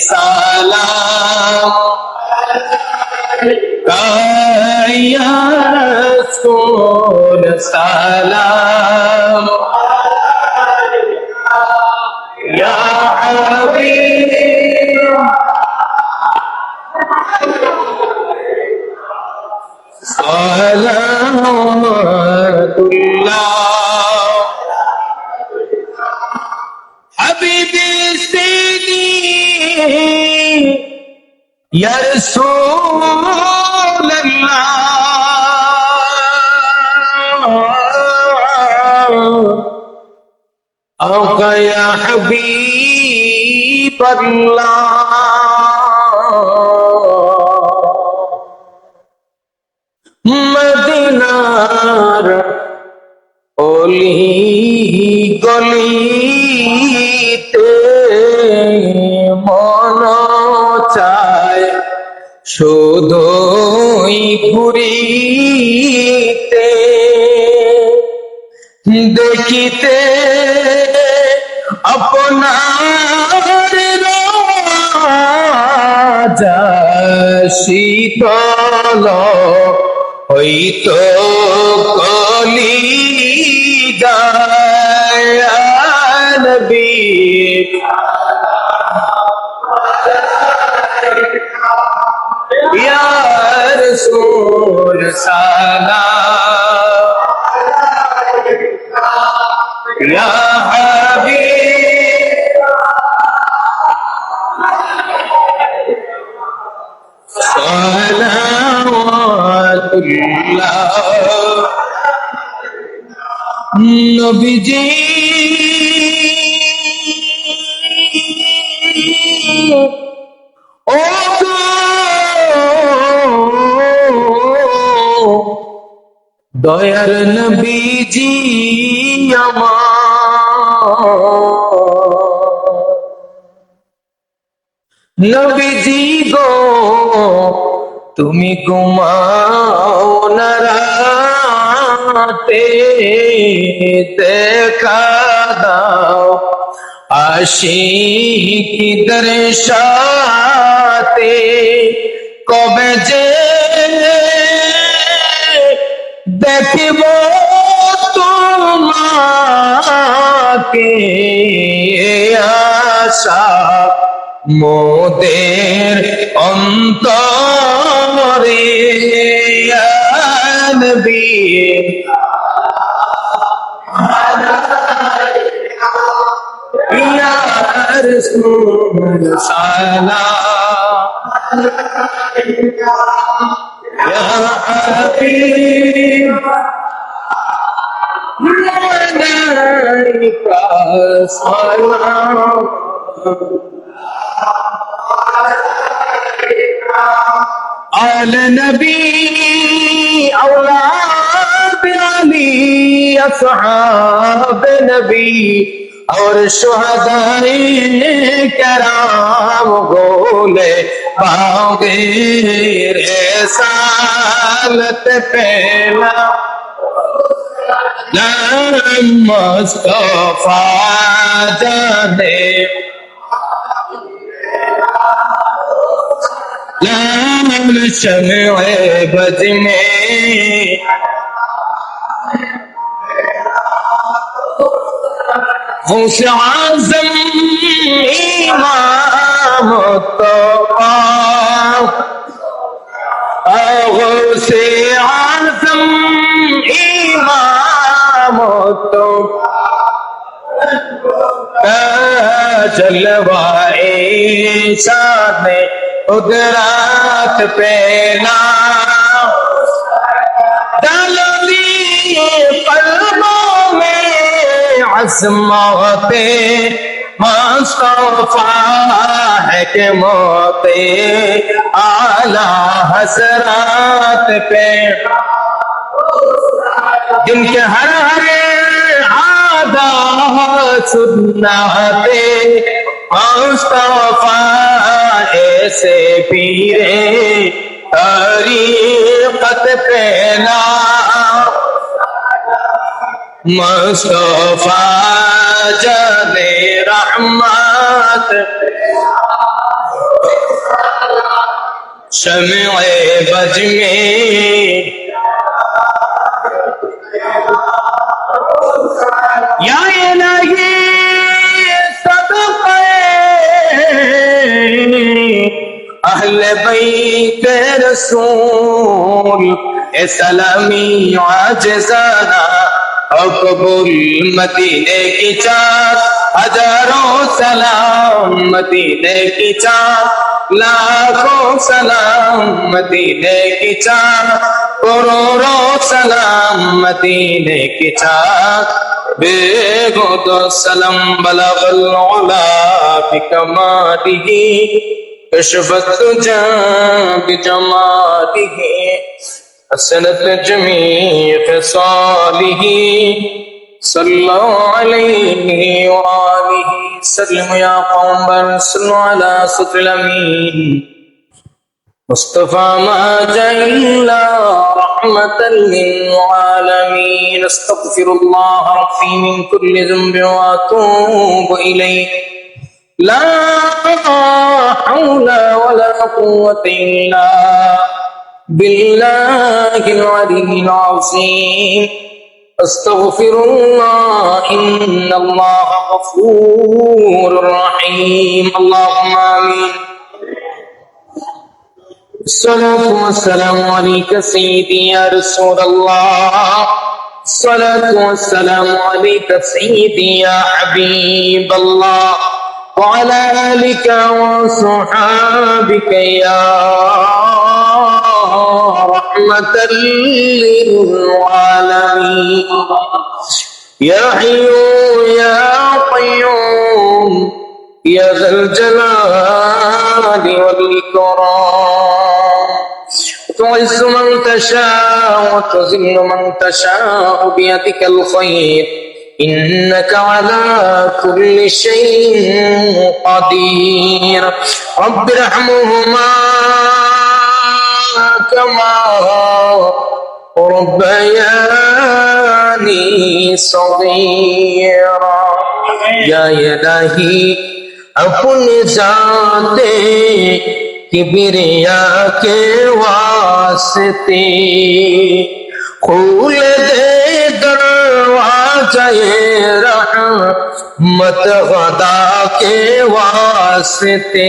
সালাম। কায়া রসুল সালাম। ইয়া হাবিব। সালাতুল্লাহ يا رسول الله أوقع يا حبيب الله মদিনার অলি গলিতে শুধুই ঘুরিতে দেখিতে আপনার রাজা শীতল হইতো কলি নবী রাসূল হাবিব। নবীজি দয়ার নবীজি নবীজি গো তুমি ঘুমাও না রাতে দেখা দাও আশিকিদের সাথে। কবে যে দেখিব তোমাকে আশা মোদের অন্তরে ইয়া آل نبی اولاد علی اصحاب نبی اور شہدائی کرام گولے باغی رسالت پیلا لم مصطفیٰ جانے لم شمع بجنے خوش عظم ایمان متو سے آزم امام تو جلوائے شان ادرات پہنا دلوی قلبوں میں عظمت مصطفیٰ ہے کہ موت آلہ حضرات پہ۔ جن کے ہر ہر آدھا سننا دے مصطفیٰ ایسے پیرے تاریخت پہ نام মুস্তফা জলে রহমত শমে বজ মে اہل بیت رسول اسلامی عاجزانہ اقبل مدینے کی چاند ہزاروں سلام مدینے کی چاند لاکھوں سلام مدینے کی چاند کروڑوں سلام مدینے کی چاند بے تو سلم بلغ العلا بکماله کشفت جان جنگ جماله حسنة جميع خصاله. صلى عليه وآله سلم يا قوم صلوا على سطر الأمين. مصطفى ما جاء إلا رحمة للعالمين. استغفر الله ربي من كل ذنب وأتوب إليه. لا حول ولا قوة إلا بالله العلي العظيم. استغفر الله إن الله غفور رحيم. اللهم آمين. الصلاة والسلام عليك سيدي يا رسول الله. الصلاة والسلام عليك سيدي يا حبيب الله. وعلى آلك وصحابك يا رحمة للعالمين. يا حي يا قيوم يا ذا الجلال والإكرام. تعز من تشاء وتذل من تشاء بيدك الخير. إنك على كل شيء قدير. رب ارحمهما. كما ربياني صغيرا يا إلهي أكون ذاتي کبریا کے واسطے کھول دے دروازہ رحمت غدا کے واسطے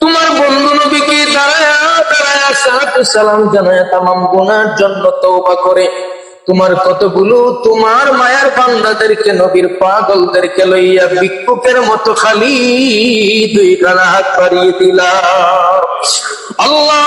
তোমার বন্ধু নবীকে দাঁড়ায়া দাঁড়ায়া সালাতু সালাম জানায়া তামাম গুনার জন্য তওবা করে। তোমার কতগুলো তোমার মায়ার বান্দাদেরকে, নবীর পাগলদেরকে লইয়া ভিক্ষুকের মতো খালি দুই খানা হাত বাড়িয়ে দিলাম আল্লাহ!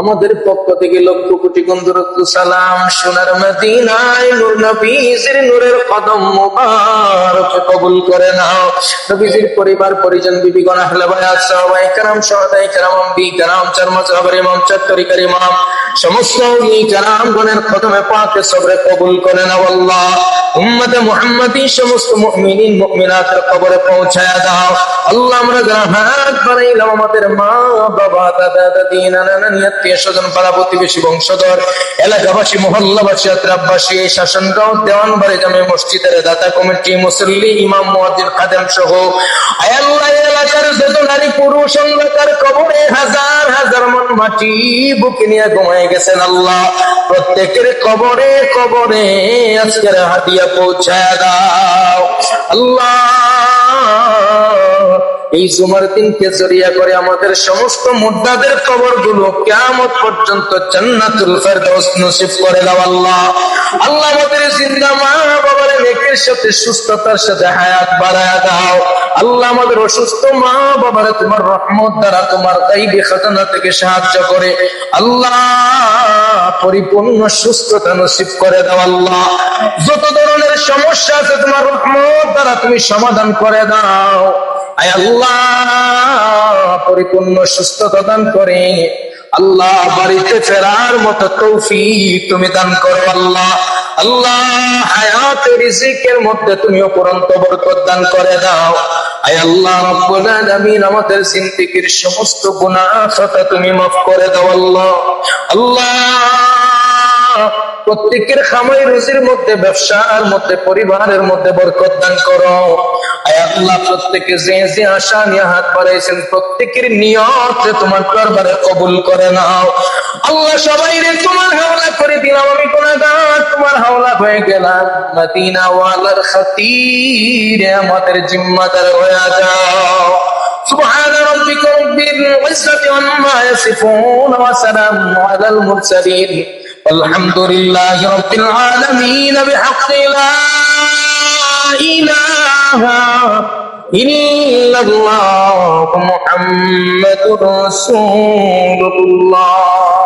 আমাদের পক্ষ থেকে লক্ষ কোটি গন্ধরত্ব সালাম সোনার মদিনায় নূর নবীজির নূরের কদম মুবারক কবুল করে নাও নবীজির পরিবার পরিজন বিবি গণ আহলে বায়াত সাহাবায়ে کرام সহাদায়ে کرام আম্বি کرام চার মাযহাবের ইমাম চাত্তরিকার ইমাম সমস্ত উনি کرام গণের কদমে পাকে সবরে কবুল করে নাও আল্লাহ উম্মতে মুহাম্মাদি সমস্ত মুমিনিন মুমিনাতের কবরে পৌঁছায়া দাও আল্লাহ আমরা যারা হাত বাড়াইলাম আমাদের মা বাবা দাদা দাদি নানা নানি আত্মীয় স্বজন, পাড়া প্রতিবেশী, বংশধর, এলাকাবাসী, মহল্লাবাসী, আত্রাবাসী, এই জামে মসজিদের দাতা কমিটি, মুসল্লি, ইমাম খাদেম সহ আয় আল্লাহ এলাকার যত নারী পুরুষ কবরে হাজার হাজার মন মাটি বুকে নিয়ে ঘুমায় গেছেন আল্লাহ। প্রত্যেকের কবরে কবরে আজকের হাতিয়া পৌঁছায় দাও। আল্লাহ এই জুমার দিনকে জড়িয়া করে আমাদের সমস্ত মুদ্দাদের কবরগুলো কেমন পর্যন্ত ফেরদৌস নসিব করে দাও আল্লাহ। আল্লাহ আমাদের জিন্দা মা বাবার সাথে সুস্থতার সাথে হায়াত দাও। আল্লাহ আমাদের অসুস্থ মা তোমার রহমত দ্বারা তোমার থেকে সাহায্য করে। আল্লাহ পরিপূর্ণ সুস্থতা নসিব করে দাও আল্লাহ। যত ধরনের সমস্যা আছে তোমার রহমত দ্বারা তুমি সমাধান করে দাও। আয় আল্লাহ, পরিপূর্ণ সুস্থতা দান করে। আল্লাহ, বাড়িতে ফেরার মতো তৌফিক তুমি দান করো, আল্লাহ। আল্লাহ হায়াতের রিজিকের মধ্যে তুমি অপরন্ত বরকত দান করে দাও। আয় আল্লাহ, রব্বুল আলামিন আমাদের জিন্দেগীর সমস্ত গুনাহ তুমি মাফ করে দাও, আল্লাহ। আল্লাহ প্রত্যেকের খামাই রুজির মধ্যে ব্যবসার মধ্যে পরিবারের মধ্যে বরকত দান করো আয় আল্লাহ প্রত্যেকে যে যে আশা নিয়ে হাত বাড়াইছেন প্রত্যেকের নিয়ত তোমার দরবারে কবুল করে নাও আল্লাহ সবাই রে তোমার হাওলা করে দিলাম আমি গুনাহগার তোমার হাওলা হয়ে গেলাম মদিনা ওয়ালার খাতিরে আমাদের জিম্মাদার হয়ে যাও سبحان ربك رب العزة عما يصفون وسلام على المرسلين والحمد لله رب العالمين بحق لا إله إلا الله محمد رسول الله